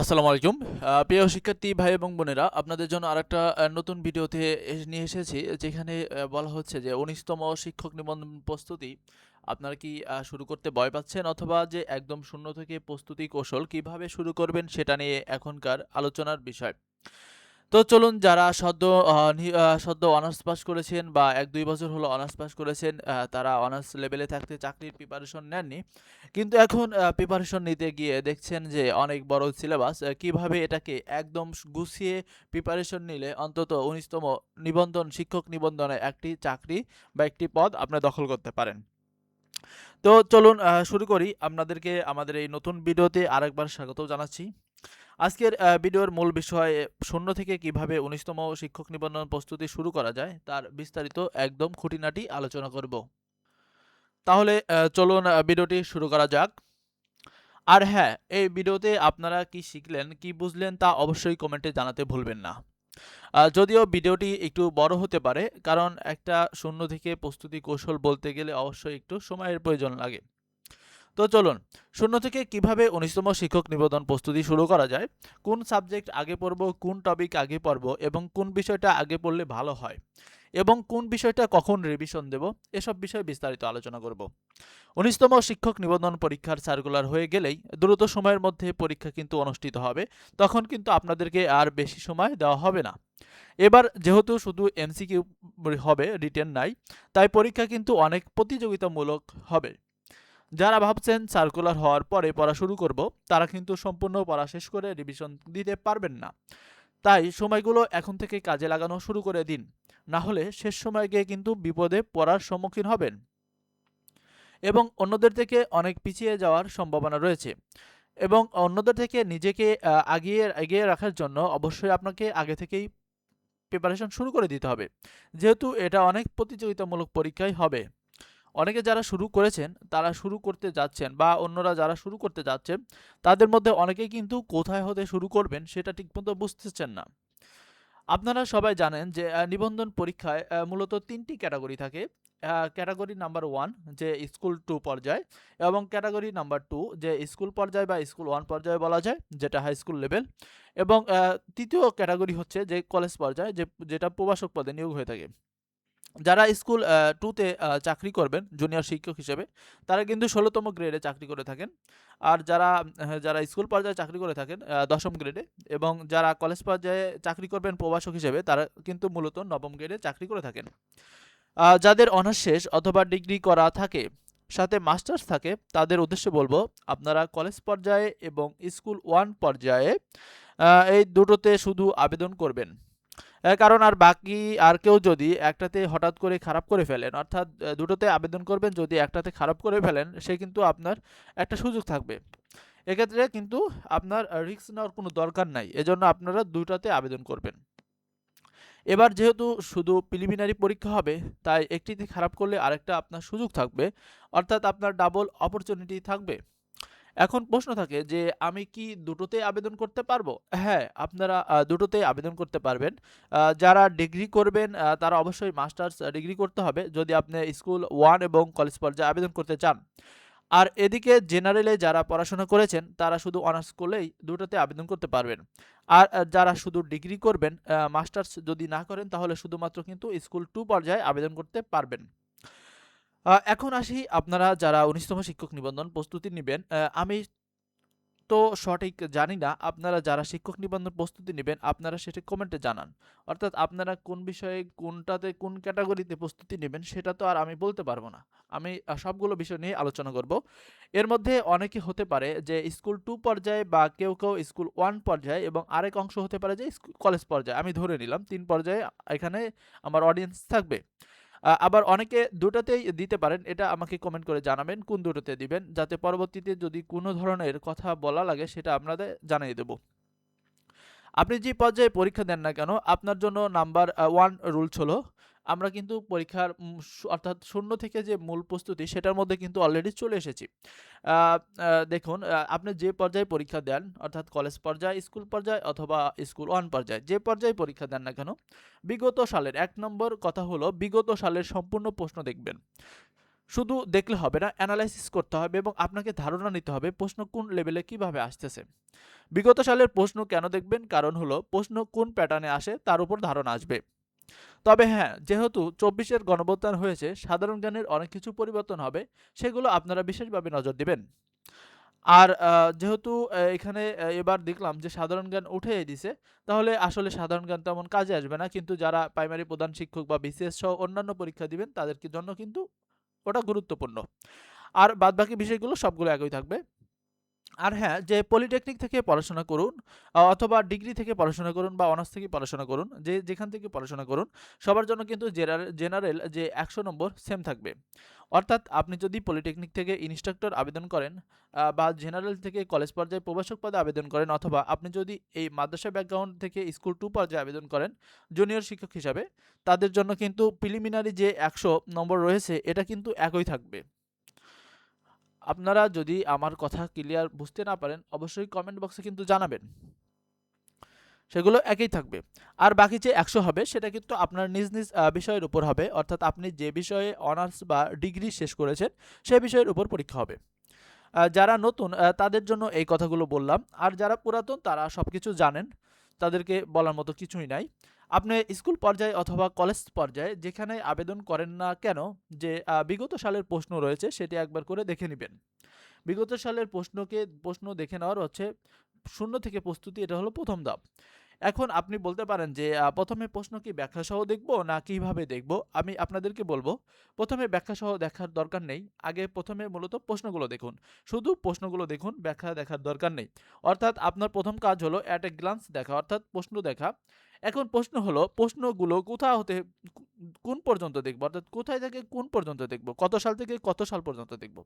আসসালামু আলাইকুম। প্রিয় শিক্ষার্থী ভাই এবং বোনেরা, আপনাদের জন্য আরেকটা একটা নতুন ভিডিওতে নিয়ে এসেছি, যেখানে বলা হচ্ছে যে উনিশতম শিক্ষক নিবন্ধন প্রস্তুতি, আপনারা কি শুরু করতে ভয় পাচ্ছেন অথবা যে একদম শূন্য থেকে প্রস্তুতি কৌশল কীভাবে শুরু করবেন সেটা নিয়ে এখনকার আলোচনার বিষয়। তো চলুন যারা সদ্য সদ্য অনার্স পাস করেছেন বা এক দুই বছর হলো অনার্স পাস করেছেন তারা অনার্স লেভেলে থাকতে চাকরির প্রিপারেশন নেননি। কিন্তু এখন প্রিপারেশন নিতে গিয়ে দেখছেন যে অনেক বড় সিলেবাস কীভাবে এটাকে একদম গুছিয়ে প্রিপারেশন নিলে অন্তত উনিশতম নিবন্ধন, শিক্ষক নিবন্ধনে একটি চাকরি বা একটি পদ আপনি দখল করতে পারেন। তো চলুন শুরু করি। আপনাদেরকে আমাদের এই নতুন ভিডিওতে আরেকবার স্বাগত জানাচ্ছি। আজকের ভিডিওর মূল বিষয়, শূন্য থেকে কীভাবে উনিশতম শিক্ষক নিবন্ধন প্রস্তুতি শুরু করা যায়, তার বিস্তারিত একদম খুঁটিনাটি আলোচনা করব। তাহলে চলুন ভিডিওটি শুরু করা যাক। আর হ্যাঁ এই ভিডিওতে আপনারা কি শিখলেন, কি বুঝলেন তা অবশ্যই কমেন্টে জানাতে ভুলবেন না। যদিও ভিডিওটি একটু বড় হতে পারে, কারণ একটা শূন্য থেকে প্রস্তুতি কৌশল বলতে গেলে অবশ্যই একটু সময়ের প্রয়োজন লাগে। তো চলুন, শূন্য থেকে কীভাবে উনিশতম শিক্ষক নিবন্ধন প্রস্তুতি শুরু করা যায়, কোন সাবজেক্ট আগে পড়ব, কোন টপিক আগে পড়ব এবং কোন বিষয়টা আগে পড়লে ভালো হয় এবং কোন বিষয়টা কখন রিভিশন দেব, এসব বিষয়ে বিস্তারিত আলোচনা করব। উনিশতম শিক্ষক নিবন্ধন পরীক্ষার সার্কুলার হয়ে গেলেই দ্রুত সময়ের মধ্যে পরীক্ষা কিন্তু অনুষ্ঠিত হবে, তখন কিন্তু আপনাদেরকে আর বেশি সময় দেওয়া হবে না। এবার যেহেতু শুধু এমসিকিউ হবে রিটেন নাই, তাই পরীক্ষা কিন্তু অনেক প্রতিযোগিতামূলক হবে। যারা ভাবছেন সার্কুলার হওয়ার পরে পড়া শুরু করব, তারা কিন্তু সম্পূর্ণ পড়া শেষ করে রিভিশন দিতে পারবেন না। তাই সময়গুলো এখন থেকে কাজে লাগানো শুরু করে দিন। না হলে শেষ সময় গিয়ে কিন্তু বিপদে পড়ার সম্মুখীন হবেন। এবং অন্যদের থেকে অনেক পিছিয়ে যাওয়ার সম্ভাবনা রয়েছে। এবং অন্যদের থেকে নিজেকে আগিয়ে, এগিয়ে রাখার জন্য অবশ্যই আপনাকে আগে থেকেই প্রিপারেশন শুরু করে দিতে হবে। যেহেতু এটা অনেক প্রতিযোগিতামূলক পরীক্ষাই হবে। অনেকে যারা শুরু করেছেন, তারা শুরু করতে যাচ্ছেন বা অন্যরা যারা শুরু করতে যাচ্ছেন তাদের মধ্যে অনেকেই কিন্তু কোথায় হতে শুরু করবেন সেটা ঠিকমতো বুঝতেছেন না। আপনারা সবাই জানেন যে নিবন্ধন পরীক্ষায় মূলত তিনটি ক্যাটাগরি থাকে। ক্যাটাগরি নাম্বার ওয়ান যে স্কুল টু পর্যায় এবং ক্যাটাগরি নাম্বার টু যে স্কুল পর্যায় বা স্কুল ওয়ান পর্যায়ে বলা যায়, যেটা হাই স্কুল লেভেল এবং তৃতীয় ক্যাটাগরি হচ্ছে যে কলেজ পর্যায়ে, যে, যেটা প্রভাষক পদে নিয়োগ হয়ে থাকে। যারা স্কুল টুতে চাকরি করবেন জুনিয়র শিক্ষক হিসেবে, তারা কিন্তু ষোলোতম গ্রেডে চাকরি করে থাকেন। আর যারা যারা স্কুল পর্যায়ে চাকরি করে থাকেন দশম গ্রেডে এবং যারা কলেজ পর্যায়ে চাকরি করবেন প্রবাসক হিসেবে, তারা কিন্তু মূলত নবম গ্রেডে চাকরি করে থাকেন। যাদের অনার্স শেষ অথবা ডিগ্রি করা থাকে, সাথে মাস্টার্স থাকে, তাদের উদ্দেশ্যে বলব, আপনারা কলেজ পর্যায়ে এবং স্কুল ওয়ান পর্যায়ে এই দুটোতে শুধু আবেদন করবেন। কারণ আর বাকি আর কেউ যদি একটাতে হঠাৎ করে খারাপ করে ফেলেন, অর্থাৎ দুটোতে আবেদন করবেন, যদি একটাতে খারাপ করে ফেলেন, সে কিন্তু আপনার একটা সুযোগ থাকবে। এক্ষেত্রে কিন্তু আপনার রিস্ক নেওয়ার কোনো দরকার নাই, এজন্য আপনারা দুটাতে আবেদন করবেন। এবার যেহেতু শুধু প্রিলিমিনারি পরীক্ষা হবে, তাই একটিতে খারাপ করলে আরেকটা আপনার সুযোগ থাকবে, অর্থাৎ আপনার ডাবল অপরচুনিটি থাকবে। এখন প্রশ্ন থাকে যে আমি কি দুটোতে আবেদন করতে পারব? হ্যাঁ আপনারা আহ, দুটোতেই আবেদন করতে পারবেন। যারা ডিগ্রি করবেন তারা অবশ্যই মাস্টার্স ডিগ্রি করতে হবে যদি আপনি স্কুল ওয়ান এবং কলেজ পর্যায়ে আবেদন করতে চান। আর এদিকে জেনারেলে যারা পড়াশোনা করেছেন তারা শুধু অনার্স করলেই দুটোতে আবেদন করতে পারবেন। আর যারা শুধু ডিগ্রি করবেন মাস্টার্স যদি না করেন তাহলে শুধুমাত্র কিন্তু স্কুল টু পর্যায়ে আবেদন করতে পারবেন। এখন আসি আপনারা যারা উনিশতম শিক্ষক নিবন্ধন প্রস্তুতি নেবেন আমি তো সঠিক জানি না, আপনারা যারা শিক্ষক নিবন্ধন প্রস্তুতি নেবেন, আপনারা সেটা কমেন্টে জানান। অর্থাৎ আপনারা কোন বিষয়ে, কোনটাতে, কোন ক্যাটাগরিতে প্রস্তুতি নেবেন সেটা তো আর আমি বলতে পারব না। আমি সবগুলো বিষয় নিয়ে আলোচনা করব। এর মধ্যে অনেকে হতে পারে যে স্কুল টু পর্যায়ে বা কেউ কেউ স্কুল ওয়ান পর্যায়ে এবং আরেক অংশ হতে পারে যে কলেজ পর্যায়ে। আমি ধরে নিলাম, তিন পর্যায়ে এখানে আমার অডিয়েন্স থাকবে। আবার অনেকে দুটোতেই দিতে পারেন, এটা আমাকে কমেন্ট করে জানাবেন কোন দুটোতে দিবেন, যাতে পরবর্তীতে যদি কোনো ধরনের কথা বলা লাগে সেটা আপনাদের জানিয়ে দেব। আপনি যে পর্যায়ে পরীক্ষা দেন না কেন, আপনার জন্য নাম্বার ওয়ান রুলস হলো আমরা কিন্তু পরীক্ষার অর্থাৎ শূন্য থেকে যে মূল প্রস্তুতি সেটার মধ্যে কিন্তু অলরেডি চলে এসেছি। দেখুন আপনি যে পর্যায়ে পরীক্ষা দেন, অর্থাৎ কলেজ পর্যায়ে স্কুল পর্যায়ে অথবা স্কুল ওয়ান পর্যায়ে, যে পর্যায়ে পরীক্ষা দেন না কেন, বিগত সালের এক নম্বর কথা হলো বিগত সালের সম্পূর্ণ প্রশ্ন দেখবেন। শুধু দেখলে হবে না অ্যানালাইসিস করতে হবে এবং আপনাকে ধারণা নিতে হবে প্রশ্ন কোন লেভেলে কীভাবে আসতেছে। বিগত সালের প্রশ্ন কেন দেখবেন? কারণ হলো প্রশ্ন কোন প্যাটার্নে আসে তার উপর ধারণা আসবে। তবে হ্যাঁ যেহেতু চব্বিশের গণভোত্থান হয়েছে, সাধারণ জ্ঞানের অনেক কিছু পরিবর্তন হবে, সেগুলো আপনারা বিশেষভাবে নজর দিবেন। আর যেহেতু এখানে এবার দেখলাম যে সাধারণ জ্ঞান উঠে দিছে, তাহলে আসলে সাধারণ জ্ঞান তেমন কাজে আসবে না, কিন্তু যারা প্রাইমারি প্রধান শিক্ষক বা বিসিএস সহ অন্যান্য পরীক্ষা দিবেন, তাদের জন্য কিন্তু ওটা গুরুত্বপূর্ণ। আর বাদবাকি বিষয়গুলো সবগুলো একই থাকবে। আর হ্যাঁ যে পলিটেকনিক থেকে পড়াশোনা করুন অথবা ডিগ্রি থেকে পড়াশোনা করুন বা অনার্স থেকে পড়াশোনা করুন, যে যেখান থেকে পড়াশোনা করুন, সবার জন্য কিন্তু জেনারেল যে একশো নম্বর সেম থাকবে। অর্থাৎ আপনি যদি পলিটেকনিক থেকে ইনস্ট্রাক্টর আবেদন করেন বা জেনারেল থেকে কলেজ পর্যায়ে প্রভাষক পদে আবেদন করেন, অথবা আপনি যদি এই মাদ্রাসা ব্যাকগ্রাউন্ড থেকে স্কুল টু পর্যায়ে আবেদন করেন জুনিয়র শিক্ষক হিসাবে, তাদের জন্য কিন্তু প্রিলিমিনারি যে একশো নম্বর রয়েছে, এটা কিন্তু একই থাকবে। আপনারা যদি আমার কথা ক্লিয়ার বুঝতে না পারেন, অবশ্যই কমেন্ট বক্সে কিন্তু জানাবেন। সেগুলো একই থাকবে। আর বাকি যে একশো হবে, সেটা কিন্তু আপনার নিজ নিজ বিষয়ের উপর হবে। অর্থাৎ আপনি যে বিষয়ে অনার্স বা ডিগ্রি শেষ করেছেন সে বিষয়ের উপর পরীক্ষা হবে। যারা নতুন তাদের জন্য এই কথাগুলো বললাম। আর যারা পুরাতন, তারা সব কিছু জানেন। তাদেরকে বলার মতো কিছুই নাই। আপনি স্কুল পর্যায়ে অথবা কলেজ পর্যায়ে যেখানে আবেদন করেন না কেন, যে বিগত সালের প্রশ্ন রয়েছে সেটি একবার করে দেখে নেবেন। বিগত সালের প্রশ্নকে, প্রশ্ন দেখে নেওয়ার হচ্ছে শূন্য থেকে প্রস্তুতি, এটা হলো প্রথম ধাপ। এখন আপনি বলতে পারেন যে প্রথমে প্রশ্ন কি ব্যাখ্যা সহ দেখব না কীভাবে দেখব? আমি আপনাদেরকে বলব, প্রথমে ব্যাখ্যা সহ দেখার দরকার নেই। আগে প্রথমে মূলত প্রশ্নগুলো দেখুন। শুধু প্রশ্নগুলো দেখুন, ব্যাখ্যা দেখার দরকার নেই। অর্থাৎ আপনার প্রথম কাজ হলো অ্যাট এ গ্লান্স দেখা, অর্থাৎ প্রশ্ন দেখা। এখন প্রশ্ন হলো, প্রশ্নগুলো কোথা হতে, কোন পর্যন্ত দেখব? অর্থাৎ কোথায় থেকে কোন পর্যন্ত দেখব? কত সাল থেকে কত সাল পর্যন্ত দেখব?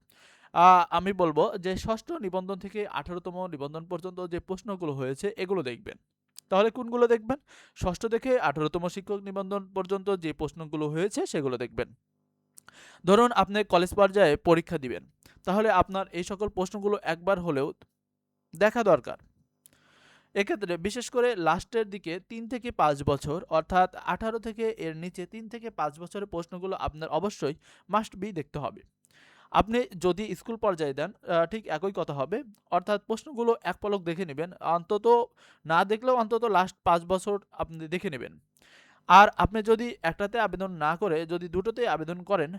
আমি বলব যে, ষষ্ঠ নিবন্ধন থেকে আঠারোতম নিবন্ধন পর্যন্ত যে প্রশ্নগুলো হয়েছে, এগুলো দেখবেন। তাহলে কোনগুলো দেখবেন? ষষ্ঠ থেকে আঠারোতম শিক্ষক নিবন্ধন পর্যন্ত যে প্রশ্নগুলো হয়েছে সেগুলো দেখবেন। ধরুন আপনি কলেজ পর্যায়ে পরীক্ষা দিবেন। তাহলে আপনার এই সকল প্রশ্নগুলো একবার হলেও দেখা দরকার। এক্ষেত্রে বিশেষ করে লাস্টের দিকে তিন থেকে পাঁচ বছর অর্থাৎ আঠারো থেকে এর নিচে তিন থেকে পাঁচ বছরের প্রশ্নগুলো আপনার অবশ্যই মাস্ট বি দেখতে হবে। আপনি যদি স্কুল পর্যায়ে দেন ঠিক একই কথা হবে। অর্থাৎ প্রশ্নগুলো এক পলক দেখে নেবেন। অন্তত না দেখলেও অন্তত লাস্ট পাঁচ বছর আপনি দেখে নেবেন। আর আপনি যদি একটাতে আবেদন না করে, যদি দুটোতে আবেদন করেন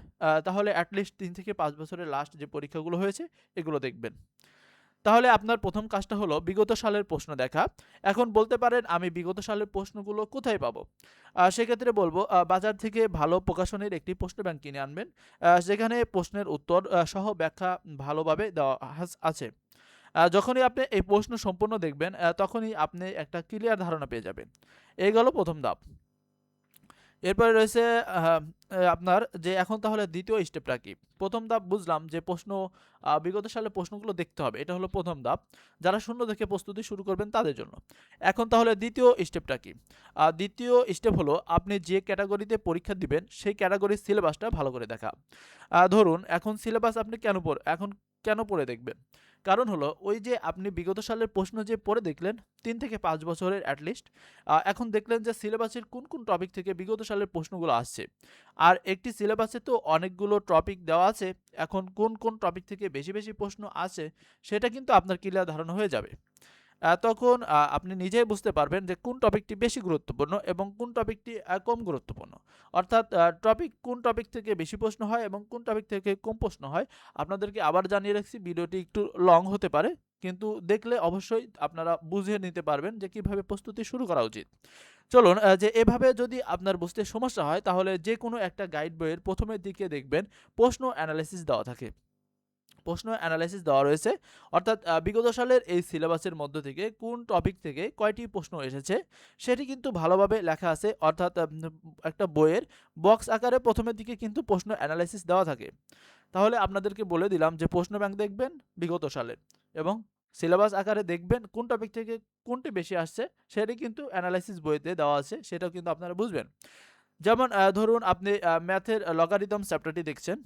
তাহলে অ্যাটলিস্ট তিন থেকে পাঁচ বছরের লাস্ট যে পরীক্ষাগুলো হয়েছে, এগুলো দেখবেন। তাহলে আপনার প্রথম কাজটা হলো বিগত সালের প্রশ্ন দেখা। এখন বলতে পারেন আমি বিগত সালের প্রশ্নগুলো কোথায় পাবো? সেক্ষেত্রে বলব বাজার থেকে ভালো প্রকাশনের একটি প্রশ্ন ব্যাংক কিনে আনবেন। যেখানে প্রশ্নের উত্তর সহ ব্যাখ্যা ভালোভাবে দেওয়া আছে। যখনই আপনি এই প্রশ্ন সম্পূর্ণ দেখবেন তখনই আপনি একটা ক্লিয়ার ধারণা পেয়ে যাবেন। এই গেল প্রথম ধাপ। এরপরে রয়েছে আপনার যে এখন তাহলে দ্বিতীয় স্টেপটা কি? প্রথম ধাপ বুঝলাম যে প্রশ্ন বিগত সালে প্রশ্নগুলো দেখতে হবে। এটা হলো প্রথম ধাপ। যারা শূন্য দেখে প্রস্তুতি শুরু করবেন তাদের জন্য। এখন তাহলে দ্বিতীয় স্টেপটা কি? দ্বিতীয় স্টেপ হলো আপনি যে ক্যাটাগরিতে পরীক্ষা দিবেন, সেই ক্যাটাগরির সিলেবাসটা ভালো করে দেখা। ধরুন এখন সিলেবাস আপনি কেন পড়, এখন কেন পড়ে দেখবেন? কারণ হলো ওই যে আপনি বিগত সালের প্রশ্ন যে পড়ে দেখলেন, তিন থেকে পাঁচ বছরের অ্যাটলিস্ট এখন দেখলেন যে সিলেবাসের কোন কোন টপিক থেকে বিগত সালের প্রশ্নগুলো আসছে। আর একটি সিলেবাসে তো অনেকগুলো টপিক দেওয়া আছে, এখন কোন কোন টপিক থেকে বেশি বেশি প্রশ্ন আছে সেটা কিন্তু আপনার ক্লিয়ার ধারণা হয়ে যাবে। তখন আপনি নিজেই বুঝতে পারবেন যে কোন টপিকটি বেশি গুরুত্বপূর্ণ এবং কোন টপিকটি কম গুরুত্বপূর্ণ। অর্থাৎ টপিক কোন টপিক থেকে বেশি প্রশ্ন হয় এবং কোন টপিক থেকে কম প্রশ্ন হয়, আপনাদেরকে আবার জানিয়ে রাখছি, ভিডিওটি একটু লং হতে পারে, কিন্তু দেখলে অবশ্যই আপনারা বুঝে নিতে পারবেন যে কীভাবে প্রস্তুতি শুরু করা উচিত। চলুন যে এভাবে যদি আপনার বুঝতে সমস্যা হয়, তাহলে যে কোনো একটা গাইড বইয়ের প্রথমের দিকে দেখবেন, প্রশ্ন অ্যানালাইসিস দেওয়া থাকে। প্রশ্ন অ্যানালাইসিস দেওয়া রয়েছে। অর্থাৎ বিগত সালের এই সিলেবাসের মধ্য থেকে কোন টপিক থেকে কয়টি প্রশ্ন এসেছে, সেটি কিন্তু ভালোভাবে লেখা আছে। অর্থাৎ একটা বইয়ের বক্স আকারে প্রথমের দিকে কিন্তু প্রশ্ন অ্যানালাইসিস দেওয়া থাকে। তাহলে আপনাদেরকে বলে দিলাম যে প্রশ্ন ব্যাংক দেখবেন বিগত সালের এবং সিলেবাস আকারে দেখবেন কোন টপিক থেকে কোনটি বেশি আসছে, সেটি কিন্তু অ্যানালাইসিস বইতে দেওয়া আছে, সেটাও কিন্তু আপনারা বুঝবেন। যেমন ধরুন আপনি ম্যাথের লগারিদম চ্যাপ্টারটি দেখছেন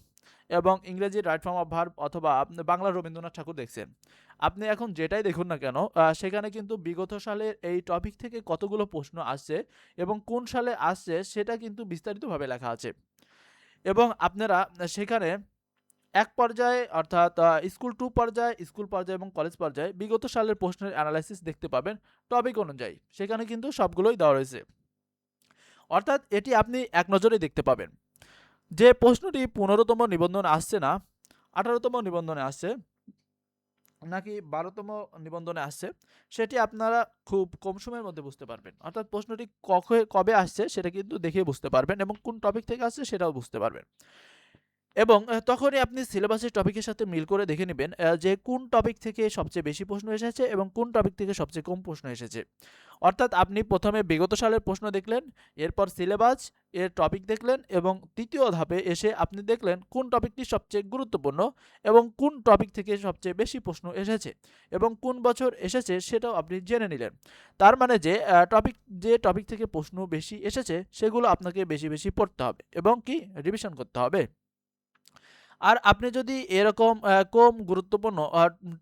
এবং ইংরেজি রাইট ফর্ম অফ ভার্ব অথবা বাংলা রবীন্দ্রনাথ ঠাকুর দেখছেন আপনি এখন যেটাই দেখুন না কেন সেখানে কিন্তু বিগত সালের এই টপিক থেকে কতগুলো প্রশ্ন আসছে এবং কোন সালে আসছে সেটা কিন্তু বিস্তারিতভাবে লেখা আছে এবং আপনারা সেখানে এক পর্যায়ে অর্থাৎ স্কুল টু পর্যায়ে, স্কুল পর্যায়ে এবং কলেজ পর্যায়ে বিগত সালের প্রশ্নের অ্যানালাইসিস দেখতে পাবেন টপিক অনুযায়ী। সেখানে কিন্তু সবগুলোই দেওয়া রয়েছে। অর্থাৎ এটি আপনি এক নজরেই দেখতে পাবেন। যে প্রশ্নটি ১৫ তম নিবন্ধনে আসছে না, ১৮ তম নিবন্ধনে আসছে নাকি ১২ তম নিবন্ধনে আসছে, সেটি আপনারা খুব কম সময়ের মধ্যে বুঝতে পারবেন। অর্থাৎ প্রশ্নটি কখে কবে আসছে সেটা কিন্তু দেখে বুঝতে পারবেন এবং কোন টপিক থেকে আসছে সেটাও বুঝতে পারবেন। এবং তখনই আপনি সিলেবাসের টপিকের সাথে মিল করে দেখে নেবেন যে কোন টপিক থেকে সবচেয়ে বেশি প্রশ্ন এসেছে এবং কোন টপিক থেকে সবচেয়ে কম প্রশ্ন এসেছে। অর্থাৎ আপনি প্রথমে বিগত সালের প্রশ্ন দেখলেন, এরপর সিলেবাস, এর টপিক দেখলেন এবং তৃতীয় ধাপে এসে আপনি দেখলেন কোন টপিকটি সবচেয়ে গুরুত্বপূর্ণ এবং কোন টপিক থেকে সবচেয়ে বেশি প্রশ্ন এসেছে এবং কোন বছর এসেছে সেটাও আপনি জেনে নিলেন। তার মানে যে টপিক যে টপিক থেকে প্রশ্ন বেশি এসেছে সেগুলো আপনাকে বেশি, বেশি পড়তে হবে এবং কি রিভিশন করতে হবে। আর আপনি যদি এরকম কম গুরুত্বপূর্ণ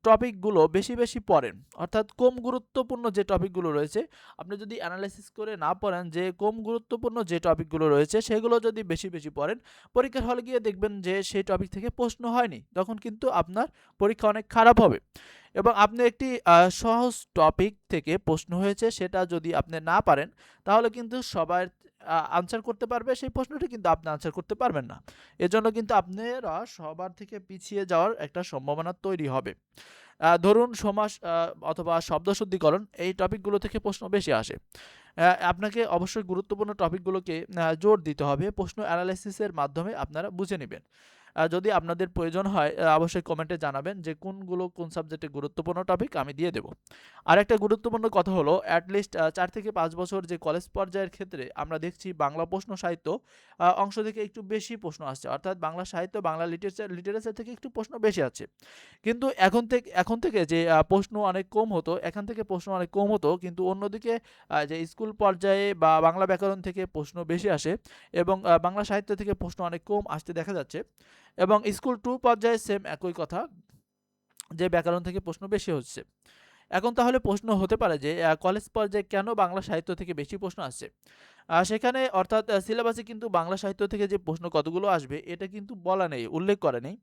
টপিকগুলো বেশি, বেশি পড়েন, অর্থাৎ কম গুরুত্বপূর্ণ যে টপিকগুলো রয়েছে, আপনি যদি অ্যানালাইসিস করে না পড়েন যে কম গুরুত্বপূর্ণ যে টপিকগুলো রয়েছে সেগুলো যদি বেশি, বেশি পড়েন, পরীক্ষার হলে গিয়ে দেখবেন যে সেই টপিক থেকে প্রশ্ন হয়নি। তখন কিন্তু আপনার পরীক্ষা অনেক খারাপ হবে। এবং আপনি একটি সহজ টপিক থেকে প্রশ্ন হয়েছে সেটা যদি আপনি না পারেন, তাহলে কিন্তু সবার আনসার করতে পারবে, সেই প্রশ্নটি কিন্তু আপনি আনসার করতে পারবেন না। এজন্য কিন্তু আপনারা সবার থেকে পিছিয়ে যাওয়ার একটা সম্ভাবনা তৈরি হবে। ধরুন সমাস অথবা অথবা শব্দশুদ্ধিকরণ, এই টপিকগুলো থেকে প্রশ্ন বেশি আসে। আপনাকে অবশ্যই গুরুত্বপূর্ণ টপিকগুলোকে জোর দিতে হবে। প্রশ্ন অ্যানালাইসিসের মাধ্যমে আপনারা বুঝে নিবেন। যদি আপনাদের প্রয়োজন হয় অবশ্যই কমেন্টে জানাবেন যে কোনগুলো কোন সাবজেক্টে গুরুত্বপূর্ণ টপিক আমি দিয়ে দেব। আরেকটা গুরুত্বপূর্ণ কথা হলো এট লিস্ট আ ৪ থেকে পাঁচ বছর যে কলেজ পর্যায়ের ক্ষেত্রে আমরা দেখছি বাংলা প্রশ্ন সাহিত্য অংশ থেকে একটু বেশি প্রশ্ন আসছে। অর্থাৎ বাংলা সাহিত্য, বাংলা লিটারেচার লিটারেচার থেকে একটু প্রশ্ন বেশি আছে কিন্তু এখন থেকে এখন থেকে যে প্রশ্ন অনেক কম হতো, এখান থেকে প্রশ্ন অনেক কম হতো কিন্তু অন্যদিকে যে স্কুল পর্যায়ে বা বাংলা ব্যাকরণ থেকে প্রশ্ন বেশি আসে এবং বাংলা সাহিত্য থেকে প্রশ্ন অনেক কম আসতে দেখা যাচ্ছে। এবং স্কুল টু পর্যায়ে সেম একই কথা। যে ব্যাকরণ থেকে প্রশ্ন বেশি হচ্ছে। এখন তাহলে প্রশ্ন হতে পারে যে কলেজ পর্যায়ে কেন বাংলা সাহিত্য থেকে বেশি প্রশ্ন আসছে? সেখানে অর্থাৎ সিলেবাসে কিন্তু বাংলা সাহিত্য থেকে যে প্রশ্ন কতগুলো আসবে এটা কিন্তু বলা নেই, উল্লেখ করা নেই।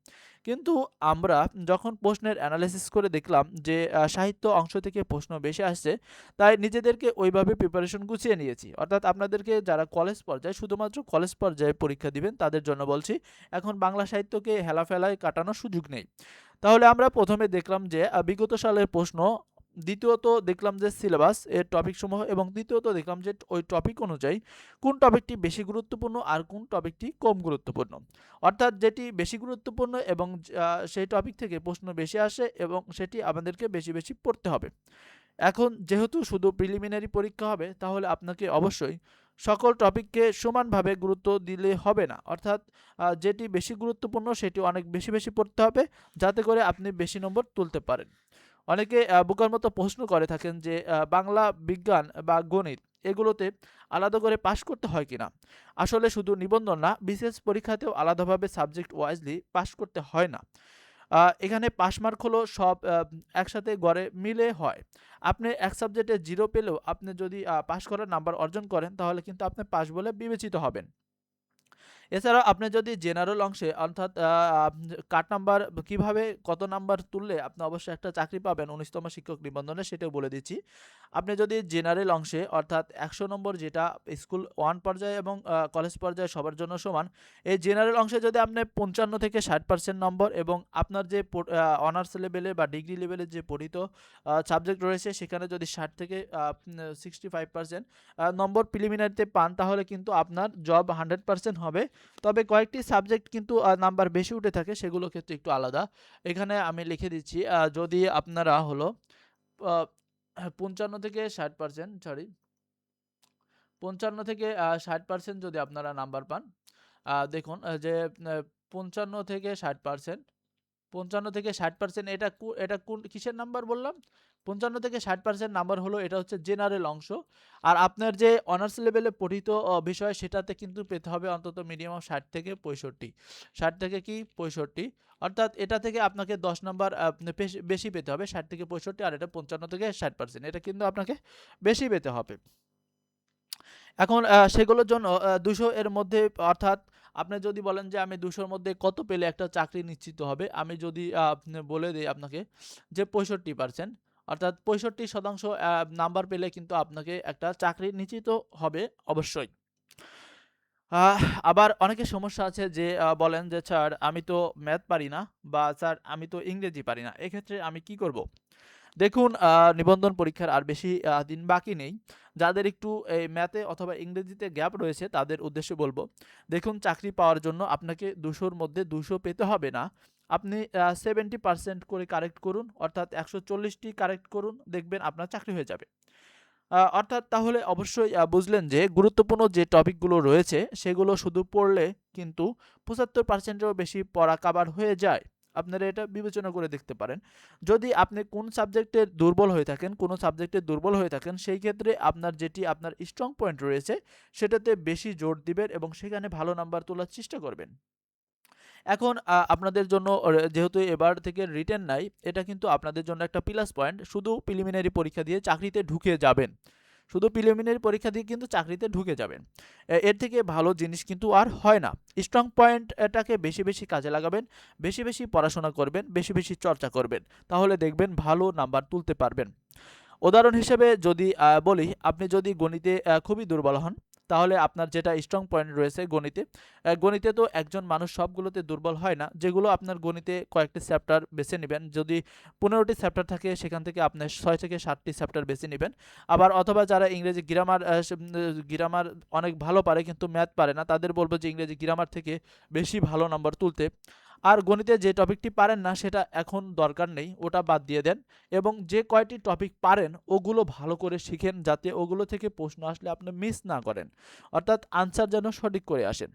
কিন্তু আমরা যখন প্রশ্নের এনালাইসিস করে দেখলাম যে সাহিত্য অংশ থেকে প্রশ্ন বেশি আসছে, তাই নিজেদেরকে ওইভাবে প্রিপারেশন গুছিয়ে নিয়েছি। অর্থাৎ আপনাদেরকে যারা কলেজ পর্যায়ে শুধুমাত্র কলেজ পর্যায়ে পরীক্ষা দিবেন তাদের জন্য বলছি, এখন বাংলা সাহিত্যকে হেলাফেলায় কাটানোর সুযোগ নেই। তাহলে আমরা প্রথমে দেখলাম যে বিগত সালের প্রশ্ন, দ্বিতীয়ত দেখলাম যে সিলেবাস এর টপিকসমূহ এবং তৃতীয়ত দেখলাম যে ওই টপিক অনুযায়ী কোন টপিকটি বেশি গুরুত্বপূর্ণ আর কোন টপিকটি কম গুরুত্বপূর্ণ। অর্থাৎ যেটি বেশি গুরুত্বপূর্ণ এবং সেই টপিক থেকে প্রশ্ন বেশি আসে এবং সেটি আমাদেরকে বেশি, বেশি পড়তে হবে। এখন যেহেতু শুধু প্রিলিমিনারি পরীক্ষা হবে তাহলে আপনাকে অবশ্যই সকল টপিককে সমানভাবে গুরুত্ব দিলে হবে না। অর্থাৎ যেটি বেশি গুরুত্বপূর্ণ সেটি অনেক বেশি, বেশি পড়তে হবে যাতে করে আপনি বেশি নম্বর তুলতে পারেন। অনেকে বোকার মতো প্রশ্ন করে থাকেন যে বাংলা, বিজ্ঞান বা গণিত এগুলোতে আলাদা করে পাস করতে হয় কিনা? আসলে শুধু নিবন্ধন না, বিসিএস পরীক্ষাতেও আলাদাভাবে সাবজেক্ট ওয়াইজলি পাস করতে হয় না। এখানে পাস মার্ক হলো সব একসাথে গড়ে মিলে হয়। আপনি এক সাবজেক্টে 0 পেলেও আপনি যদি পাস করার নাম্বার অর্জন করেন তাহলে কিন্তু আপনি পাস বলে বিবেচিত হবেন। এছাড়াও আপনি যদি জেনারেল অংশে, অর্থাৎ কাট নাম্বার কীভাবে, কত নাম্বার তুললে আপনি অবশ্যই একটা চাকরি পাবেন, উনিশতম শিক্ষক নিবন্ধনে সেটাও বলে দিচ্ছি। আপনি যদি জেনারেল অংশে, অর্থাৎ ১০০ নম্বর যেটা স্কুল ওয়ান পর্যায়ে এবং কলেজ পর্যায়ে সবার জন্য সমান। এই জেনারেল অংশে যদি আপনি ৫৫ থেকে ৬০% নম্বর এবং আপনার যে অনার্স লেভেলে বা ডিগ্রি লেভেলে যে পঠিত সাবজেক্ট রয়েছে, সেখানে যদি ৬০ থেকে সিক্সটি ফাইভ পার্সেন্ট নম্বর প্রিলিমিনারিতে পান, তাহলে কিন্তু আপনার জব 100% হবে। তবে কয়েকটি সাবজেক্ট কিন্তু নাম্বার বেশি উঠে থাকে সেগুলো ক্ষেত্রে একটু আলাদা। এখানে আমি লিখে দিচ্ছি যদি আপনারা হলো ৫৫ থেকে ৬০% সরি ৫৫ থেকে আ ৬০% যদি আপনারা নাম্বার পান, দেখুন যে ৫৫ থেকে ৬০% ৫৫ থেকে ৬০% এটা এটা কোন কিসের নাম্বার বললাম? ৫৫ থেকে ৬০% নাম্বার হলো এটা হচ্ছে জেনারেল অংশ। আর আপনার যে অনার্স লেভেলে পঠিত বিষয় সেটাতে কিন্তু পেতে হবে অন্তত মিনিমাম ৬০ থেকে ৬৫ ৬০ থেকে কি ৬৫ অর্থাৎ এটা থেকে আপনাকে ১০ নাম্বার পেশ বেশি পেতে হবে ৬০ থেকে ৬৫ আর এটা ৫৫ থেকে ৬০% এটা কিন্তু আপনাকে বেশি পেতে হবে। এখন সেগুলোর জন্য ২০০ এর মধ্যে, অর্থাৎ আপনি যদি বলেন যে আমি দুশোর মধ্যে কত পেলে একটা চাকরি নিশ্চিত হবে, আমি যদি বলে দিই আপনাকে যে পঁয়ষট্টি পার্সেন্ট অর্থাৎ পঁয়ষট্টি শতাংশ নাম্বার পেলে কিন্তু আপনাকে একটা চাকরি নিশ্চিত হবে অবশ্যই। আবার অনেকে সমস্যা আছে যে বলেন যে, স্যার, আমি তো ম্যাথ পারি না বা, স্যার, আমি তো ইংরেজি পারি না। এক্ষেত্রে আমি কি করব? দেখুন নিবন্ধন পরীক্ষার আর বেশি দিন বাকি নেই। যাদের একটু এই ম্যাথে অথবা ইংরেজিতে গ্যাপ রয়েছে, তাদের উদ্দেশ্যে বলব, দেখুন চাকরি পাওয়ার জন্য আপনাকে দুশোর মধ্যে দুশো পেতে হবে না। আপনি সেভেন্টি পার্সেন্ট করে কারেক্ট করুন, অর্থাৎ একশো চল্লিশটি কারেক্ট করুন, দেখবেন আপনার চাকরি হয়ে যাবে। অর্থাৎ তাহলে অবশ্যই বুঝলেন যে গুরুত্বপূর্ণ যে টপিকগুলো রয়েছে, সেগুলো শুধু পড়লে কিন্তু পঁচাত্তর পার্সেন্টেরও বেশি পড়া কাবার হয়ে যায়। আপনারা এটা বিবেচনা করে দেখতে পারেন। যদি আপনি কোন সাবজেক্টে দুর্বল হয়ে থাকেন, কোনো সাবজেক্টে দুর্বল হয়ে থাকেন, সেই ক্ষেত্রে আপনার যেটি আপনার স্ট্রং পয়েন্ট রয়েছে, সেটাতে বেশি জোর দিবেন এবং সেখানে ভালো নাম্বার তোলার চেষ্টা করবেন। এখন আপনাদের জন্য যেহেতু এবার থেকে রিটেন নাই, এটা কিন্তু আপনাদের জন্য একটা প্লাস পয়েন্ট শুধু প্রিলিমিনারি পরীক্ষা দিয়ে চাকরিতে ঢুকে যাবেন। শুধু প্রিলিমিনারি পরীক্ষা দিয়ে কিন্তু চাকরিতে ঢুকে যাবেন। এর থেকে ভালো জিনিস কিন্তু আর হয় না। স্ট্রং পয়েন্টটাকে বেশি বেশি কাজে লাগাবেন, বেশি বেশি পড়াশোনা করবেন, বেশি বেশি চর্চা করবেন। তাহলে দেখবেন ভালো নাম্বার তুলতে পারবেন। উদাহরণ হিসেবে যদি বলি, আপনি যদি গণিতে খুবই দুর্বল হন তাহলে আপনার যেটা স্ট্রং পয়েন্ট রয়েছে গণিতে গণিতে তো একজন মানুষ সবগুলোতে দুর্বল হয় না, যেগুলো আপনার গণিতে কয়েকটি চ্যাপ্টার বেছে নেবেন। যদি পনেরোটি চ্যাপ্টার থাকে, সেখান থেকে আপনি ছয় থেকে সাতটি চ্যাপ্টার বেছে নেবেন। আবার অথবা যারা ইংরেজি গ্রামার গ্রামার অনেক ভালো পারে কিন্তু ম্যাথ পারে না, তাদের বলব যে ইংরেজি গ্রামার থেকে বেশি ভালো নম্বর তুলতে। আর গণিতে যে টপিকটি পারেন না, সেটা এখন দরকার নেই, ওটা বাদ দিয়ে দেন। এবং যে কয়টি টপিক পারেন, ওগুলো ভালো করে শিখেন, যাতে ওগুলো থেকে প্রশ্ন আসলে আপনি মিস না করেন। অর্থাৎ আনসার যেন সঠিক করে আসেন।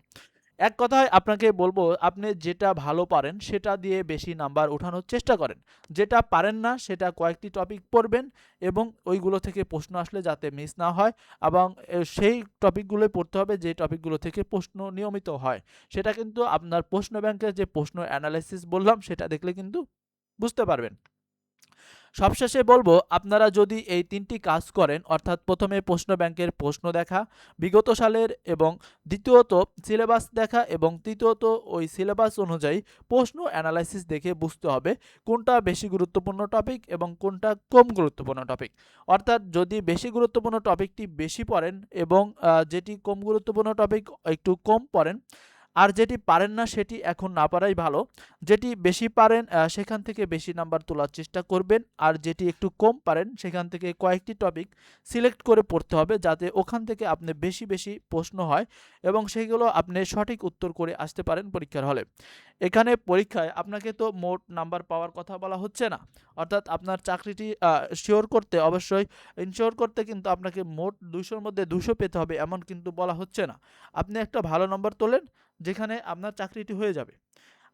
এক কথায় আপনাকে বলব, আপনি যেটা ভালো পারেন সেটা দিয়ে বেশি নাম্বার ওঠানোর চেষ্টা করেন। যেটা পারেন না, সেটা কয়েকটি টপিক পড়বেন এবং ওইগুলো থেকে প্রশ্ন আসলে যাতে মিস না হয় এবং সেই টপিকগুলোই পড়তে হবে যে টপিকগুলো থেকে প্রশ্ন নিয়মিত হয়। সেটা কিন্তু আপনার প্রশ্ন ব্যাংকের যে প্রশ্ন অ্যানালাইসিস বললাম, সেটা দেখলে কিন্তু বুঝতে পারবেন। সবশেষে বলব, আপনারা যদি এই তিনটি কাজ করেন, অর্থাৎ প্রথমে প্রশ্ন ব্যাংকের প্রশ্ন দেখা, বিগত সালের এবং দ্বিতীয়ত সিলেবাস দেখা এবং তৃতীয়ত ওই সিলেবাস অনুযায়ী প্রশ্ন অ্যানালাইসিস দেখে বুঝতে হবে কোনটা বেশি গুরুত্বপূর্ণ টপিক এবং কোনটা কম গুরুত্বপূর্ণ টপিক। অর্থাৎ যদি বেশি গুরুত্বপূর্ণ টপিকটি বেশি পড়েন এবং যেটি কম গুরুত্বপূর্ণ টপিক একটু কম পড়েন আর যেটি পারেন না, সেটি এখন না পারাই ভালো। যেটি বেশি পারেন সেখান থেকে বেশি নাম্বার তোলার চেষ্টা করবেন। আর যেটি একটু কম পারেন, সেখান থেকে কয়েকটি টপিক সিলেক্ট করে পড়তে হবে, যাতে ওখান থেকে আপনি বেশি বেশি প্রশ্ন হয় এবং সেগুলো আপনি সঠিক উত্তর করে আসতে পারেন পরীক্ষার হলে। এখানে পরীক্ষায় আপনাকে তো মোট নাম্বার পাওয়ার কথা বলা হচ্ছে না। অর্থাৎ আপনার চাকরিটি শিওর করতে অবশ্যই ইনশিওর করতে কিন্তু আপনাকে মোট দুশোর মধ্যে দুশো পেতে হবে, এমন কিন্তু বলা হচ্ছে না। আপনি একটা ভালো নম্বর তোলেন যেখানে আপনার চাকরিটি হয়ে যাবে।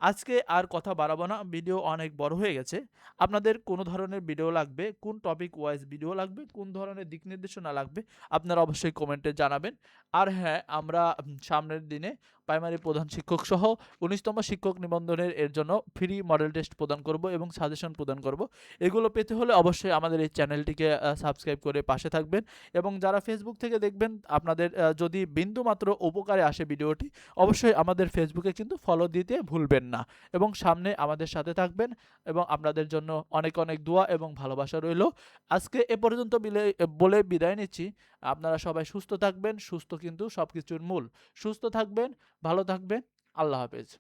আজকে আর কথা বাড়াবো না, ভিডিও অনেক বড় হয়ে গেছে। আপনাদের কোনো ধরনের ভিডিও লাগবে, কোন টপিক ওয়াইজ ভিডিও লাগবে, কোন ধরনের দিক নির্দেশনা লাগবে, আপনারা অবশ্যই কমেন্টে জানাবেন। আর হ্যাঁ আমরা সামনের দিনে প্রাইমারি প্রধান শিক্ষক সহ উনিশতম শিক্ষক নিবন্ধনের এর জন্য ফ্রি মডেল টেস্ট প্রদান করব এবং সাজেশন প্রদান করব। এগুলো পেতে হলে অবশ্যই আমাদের এই চ্যানেলটিকে সাবস্ক্রাইব করে পাশে থাকবেন এবং যারা ফেসবুক থেকে দেখবেন, আপনাদের যদি বিন্দু মাত্র উপকারে আসে ভিডিওটি, অবশ্যই আমাদের ফেসবুকে কিন্তু ফলো দিতে ভুলবেন না এবং সামনে আমাদের সাথে থাকবেন এবং আপনাদের জন্য অনেক অনেক দোয়া এবং ভালোবাসা রইল। আজকে এ পর্যন্ত বলে বিদায় নিচ্ছি। আপনারা সবাই সুস্থ থাকবেন, সুস্থ কিন্তু সব কিছুর মূল। সুস্থ থাকবেন, ভালো থাকবেন, আল্লাহ হাফেজ।